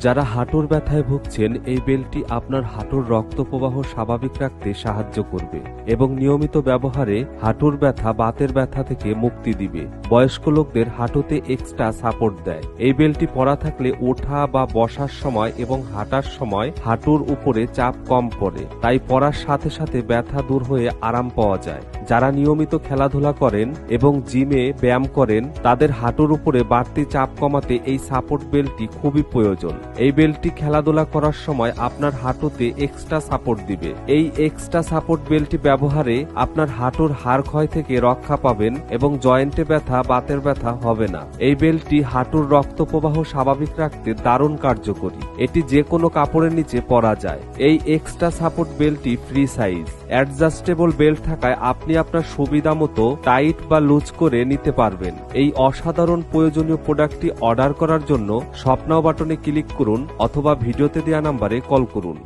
যারা হাঁটুর ব্যথায় ভুগছেন, এই বেলটি আপনার হাঁটুর রক্ত প্রবাহ স্বাভাবিক রাখতে সাহায্য করবে এবং নিয়মিত ব্যবহারে হাঁটুর ব্যথা, বাতের ব্যথা থেকে মুক্তি দিবে। বয়স্ক লোকদের হাঁটুতে এক্সট্রা সাপোর্ট দেয়। এই বেল্টটি পরা থাকলে ওঠা বা বসার সময় এবং হাঁটার সময় হাঁটুর উপরে চাপ কম পড়ে। তাই পরার সাথে সাথে ব্যথা দূর হয়ে আরাম পাওয়া যায়। যারা নিয়মিত খেলাধুলা করেন এবং জিমে ব্যায়াম করেন, তাদের হাঁটুর উপরে বাড়তি চাপ কমাতে এই সাপোর্ট বেল্টটি খুবই প্রয়োজন। এই বেল্টটি খেলাধুলা করার সময় আপনার হাঁটুতে এক্সট্রা সাপোর্ট দিবে। এই এক্সট্রা সাপোর্ট বেল্টটি ব্যবহারে আপনার হাঁটুর হাড় ক্ষয় থেকে রক্ষা পাবেন এবং জয়েন্টে ব্যথা, বাতের ব্যথা হবে না। এই বেল্টটি হাঁটুর রক্ত প্রবাহ স্বাভাবিক রাখতে দারুণ কার্যকরী। এটি যে কোনো কাপড়ের নিচে পরা যায়। এই এক্সট্রা সাপোর্ট বেল্টটি ফ্রি সাইজ অ্যাডজাস্টেবল বেল্ট থাকায় আপনি আপনার সুবিধা মতো টাইট বা লুজ করে নিতে পারবেন। এই অসাধারণ প্রয়োজনীয় প্রোডাক্টটি অর্ডার করার জন্য স্বপ্নাও বাটনে ক্লিক করুন অথবা ভিডিওতে দেওয়া নাম্বারে কল করুন।